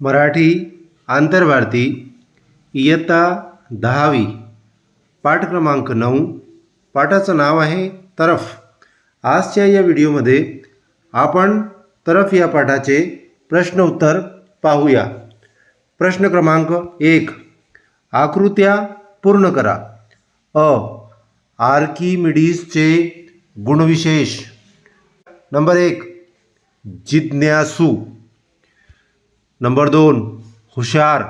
मराठी आंतरभारती इयत्ता दहावी पाठ क्रमांक नऊ. पाठाचं नाव आहे तरफ. आजच्या या व्हिडिओमध्ये आपण तरफ या पाठाचे प्रश्न उत्तर पाहूया. प्रश्न क्रमांक एक. आकृत्या पूर्ण करा. अ. आर्किमिडीजचे गुणविशेष. नंबर एक. जिज्ञासू. नंबर दोन हुशार.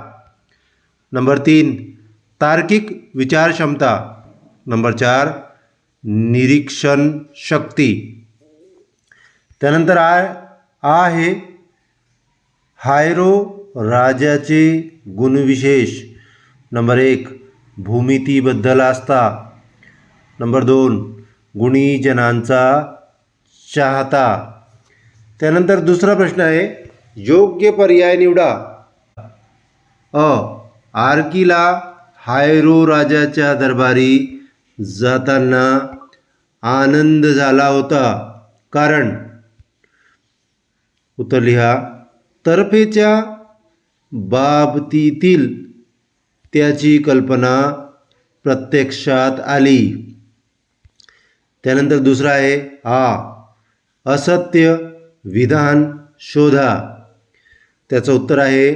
नंबर तीन तार्किक विचारक्षमता. नंबर चार निरीक्षण शक्ती. त्यानंतर आय आहे हायरो राजाचे गुणविशेष. नंबर एक भूमितीबद्दल आस्था. नंबर दोन गुणीजनांचा चाहता. त्यानंतर दुसरा प्रश्न आहे योग्य पर्याय निवडा. अ. आर्कीला हायरो राजाच्या दरबारी जाताना आनंद झाला होता. कारण उत्तर लिहा. तर्फेच्या बाबतीतील त्याची कल्पना प्रत्यक्षात आली. त्यानंतर दुसरा आहे आ. असत्य विधान शोधा. त्याचं उत्तर आहे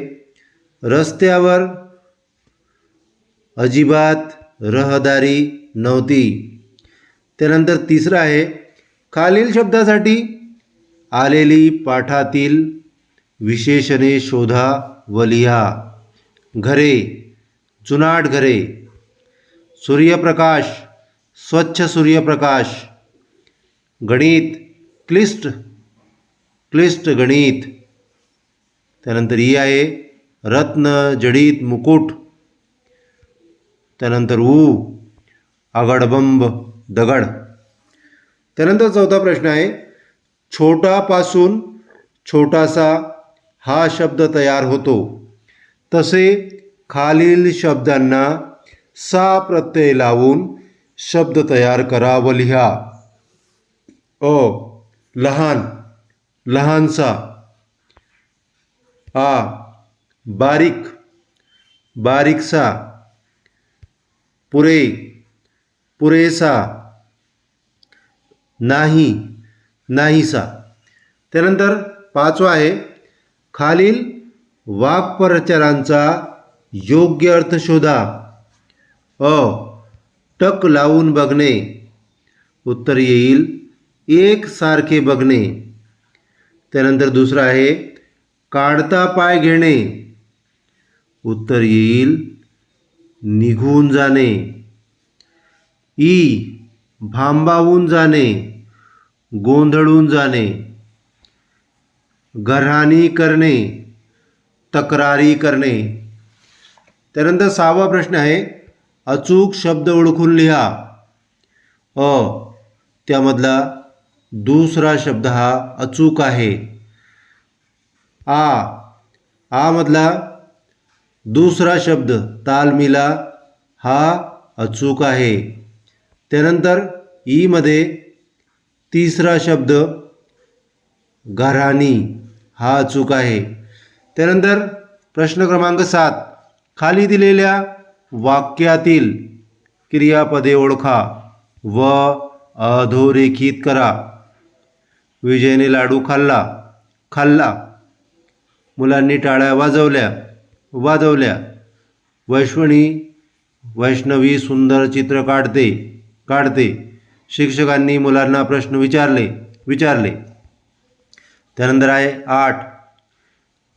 रस्त्यावर अजिबात रहदारी नव्हती. त्यानंतर तिसरं आहे खालील शब्दासाठी आलेली पाठातील विशेषणे शोधा व लिहा. घरे जुनाट घरे सूर्यप्रकाश स्वच्छ सूर्यप्रकाश गणित क्लिष्ट क्लिष्ट गणित. त्यानंतर ही आहे रत्न जडित मुकुट. त्यानंतर ऊ आगडबंब दगड. त्यानंतर चौथा प्रश्न आहे छोटापासून छोटासा हा शब्द तयार होतो. तसे खालील शब्दांना सा प्रत्यय लावून शब्द तयार करा व लिहा. अ लहान लहानसा. आ बारीक बारीकसा पुरे पुरेसा नाही नाहीसा. त्यानंतर पाचवा आहे खालील वाक्प्रचारांचा योग्य अर्थ शोधा. अ टक लावून बघणे. उत्तर येईल एक सारखे बघणे. त्यानंतर दुसरं आहे काढता पाय घेणे. उत्तर येईल निघून जाणे. ई भांबावून जाणे गोंधळून जाणे. गऱ्हाणी करणे तक्रारी करणे. त्यानंतर सहावा प्रश्न आहे अचूक शब्द ओळखून लिहा. अ त्यामधला दुसरा शब्द हा अचूक आहे. आ. आ मधला दुसरा शब्द तालमिला हा अचूक आहे. त्यानंतर ईमध्ये तिसरा शब्द घराणी हा अचूक आहे. त्यानंतर प्रश्न क्रमांक सात खाली दिलेल्या वाक्यातील क्रियापदे ओळखा. व अधोरेखित करा. विजयने लाडू खाल्ला. खाल्ला. मुलांनी टाळ्या वाजवल्या वाजवल्या. वैष्णवी वैष्णवी सुंदर चित्र काढते काढते. शिक्षकांनी मुलांना प्रश्न विचारले विचारले. त्यानंतर आहे आठ.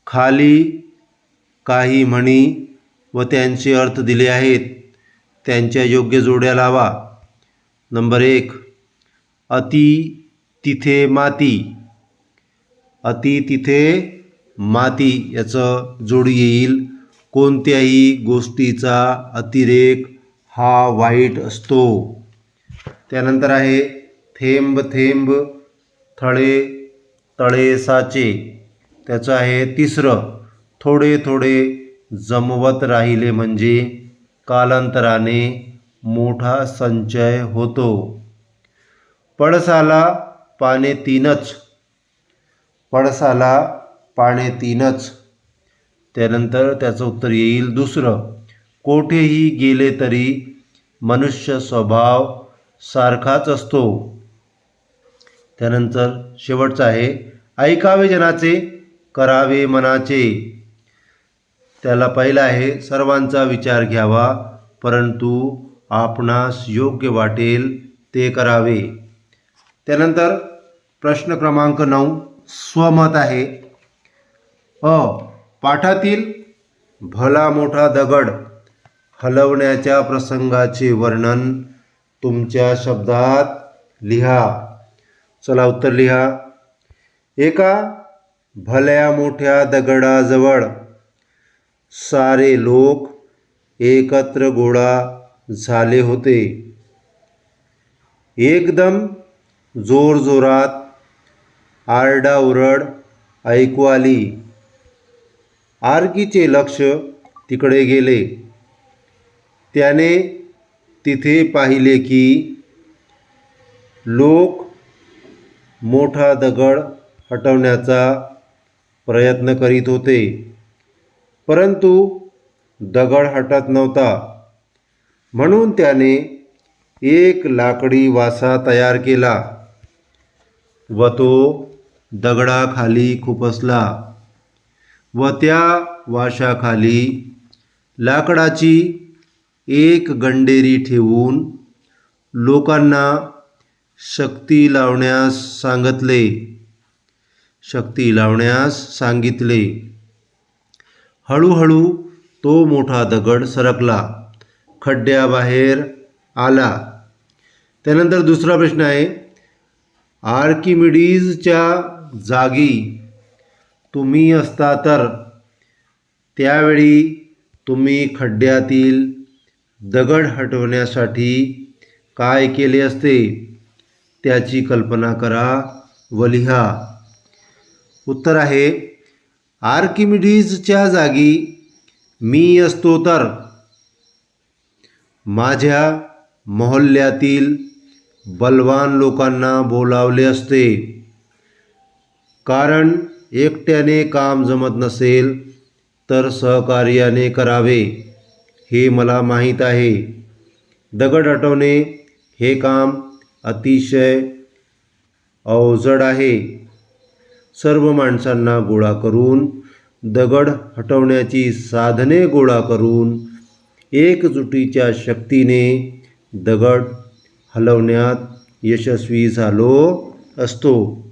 खाली काही म्हणी व त्यांचे अर्थ दिले आहेत. त्यांच्या योग्य जोड्या लावा. नंबर एक. अति तिथे माती. अति तिथे माती याचं जोडी येईल. कोणत्याही गोष्टीचा अतिरेक हा वाईट असतो. त्यानंतर आहे थेंब थेंब थळे तळे साचे त्याचं आहे तिसरं थोडे थोडे जमवत राहिले म्हणजे कालांतराने मोठा संचय होतो. पळसाला पाने तीनच. पळसाला पाने तीनच. त्यानंतर त्याचं उत्तर येईल दुसरं. कोठेही गेले तरी मनुष्य स्वभाव सारखाच असतो. त्यानंतर शेवटचं आहे ऐकावे जनाचे करावे मनाचे. त्याला पहिलं आहे सर्वांचा विचार घ्यावा परंतु आपणास योग्य वाटेल ते करावे. त्यानंतर प्रश्न क्रमांक नऊ स्वमत आहे. अ पाठातील भला मोठा दगड हलवण्याच्या प्रसंगाचे वर्णन तुमच्या शब्दात लिहा. चला उत्तर लिहा. एका भल्या मोठ्या दगडाजवळ सारे लोक एकत्र गोळा झाले होते. एकदम जोरजोरात आरडाओरड ऐकू आली. आर्कीचे लक्ष तिकडे गेले. त्याने तिथे पाहिले की लोक मोठा दगड हटवण्याचा प्रयत्न करीत होते. परंतु दगड हटत नव्हता. म्हणून त्याने एक लाकडी वासा तयार केला व तो दगडाखाली खुपसला व त्या वाशाखाली लाकडाची एक गंडेरी ठेवून लोकांना शक्ती लावण्यास सांगितले. शक्ती लावण्यास सांगितले. हळूहळू तो मोठा दगड सरकला. खड्ड्याबाहेर आला. त्यानंतर दुसरा प्रश्न आहे. आर्किमिडीजच्या जागी तुम्ही असता तर त्यावेळी तुम्ही खड्ड्यातील दगड हटवण्यासाठी काय केले असते? त्याची कल्पना करा व लिहा उत्तर आहे आर्किमिडीजच्या जागी मी असतो तर माझ्या मोहल्ल्यातील बलवान लोकांना बोलावले असते. कारण एकट्याने काम जमत नसेल तर सहकार्याने करावे हे मला माहीत आहे. दगड हटवणे हे काम अतिशय अवजड आहे. सर्व माणसांना गोळा करून दगड हटवण्याची साधने गोळा करून एकजुटीच्या शक्तीने दगड हलवण्यात यशस्वी झालो असतो.